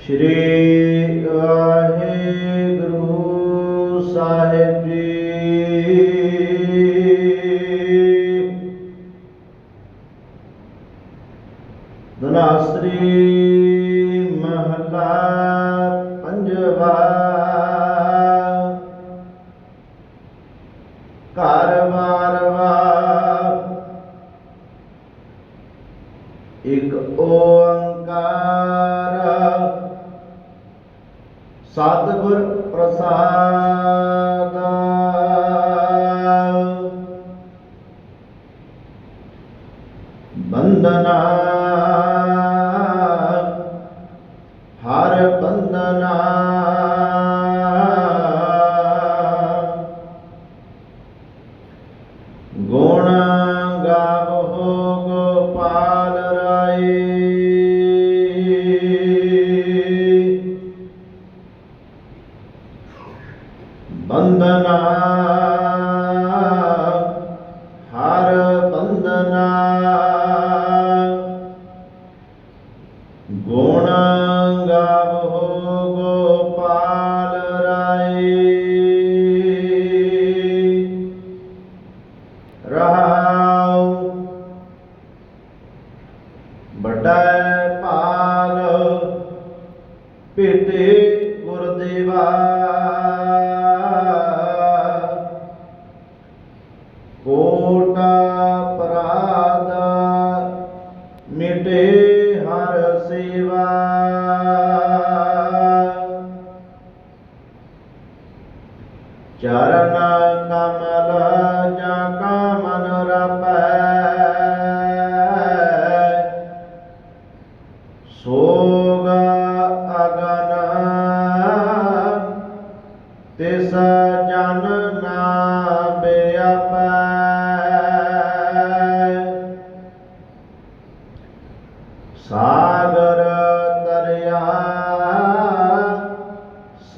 ਸ਼੍ਰੀ ਵਾਹਿਗੁਰੂ ਸਾਹਿਬ ਜੀ ਧਨਾਸਰੀ ਮਹਲਾ ਪੰਜਵਾ ਇਕ ਓੰਕਾਰ। ਸਤਿਗੁਰ ਪ੍ਰਸਾਦ। ਬੰਦਨਾ ਹਰ ਬੰਦਨਾ ਗੁਣ ਵੱਡਾ ਭਾਗ ਭੇਟੇ ਗੁਰਦੇਵਾ। ਕੋਟਾ ਪਰਾਦ ਮਿਟੇ ਹਰ ਸੇਵਾ। ਚਰਨ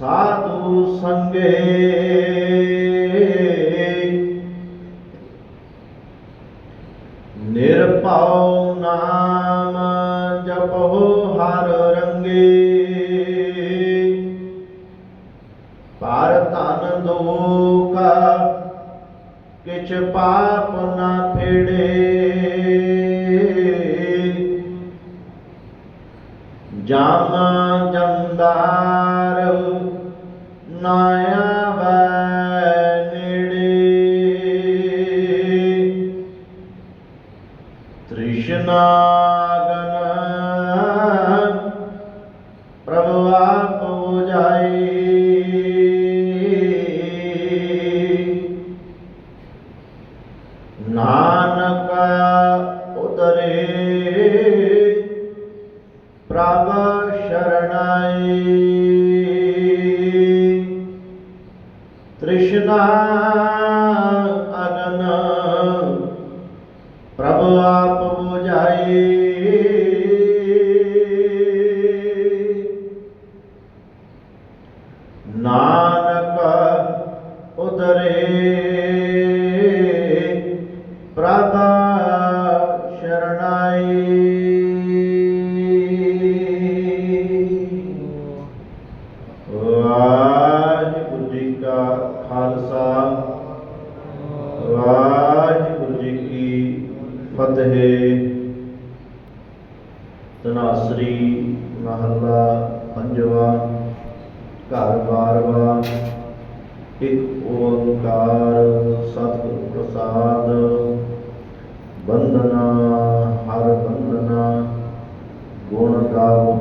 ਸਾਧੂ ਸੰਗੇ। ਨਿਰਭਉ ਨਾਮ ਜਪੋ ਹਰ ਰੰਗੇ। ਪਰ ਧਨ ਦੋਖ ਕਿਛ ਪਾਪ ਨਾ ਫੇੜੇ। ਜਾਮਾ ਜੰਦਾਰ ਨਾ ਆਵੈ ਨੇੜੇ ਤ੍ਰਿਸ਼ਨਾ ਗਨ ਪ੍ਰਭੂ ਆਪ ਬੁਝਾਈ। ਨਾਨਕ ਉਦਰੇ ਤ੍ਰਿਸ਼ਨਾ ਅਗਨ ਪ੍ਰਭ ਆਪ ਬੁਝਾਈ ਨਾਨਕ ਉਦਰੇ ਫਤਿਹ ਤਨਾਸਰੀ ਮਹੱਲਾ ਪੰਜਵਾ, ਘਰ ਬਾਰਵਾ, ਇੱਕ ਓੰਕਾਰ ਸਤਿਗੁਰ ਪ੍ਰਸਾਦ ਬੰਦਨਾ ਹਰ ਬੰਦਨਾ ਗੁਣ ਗਾਵੋ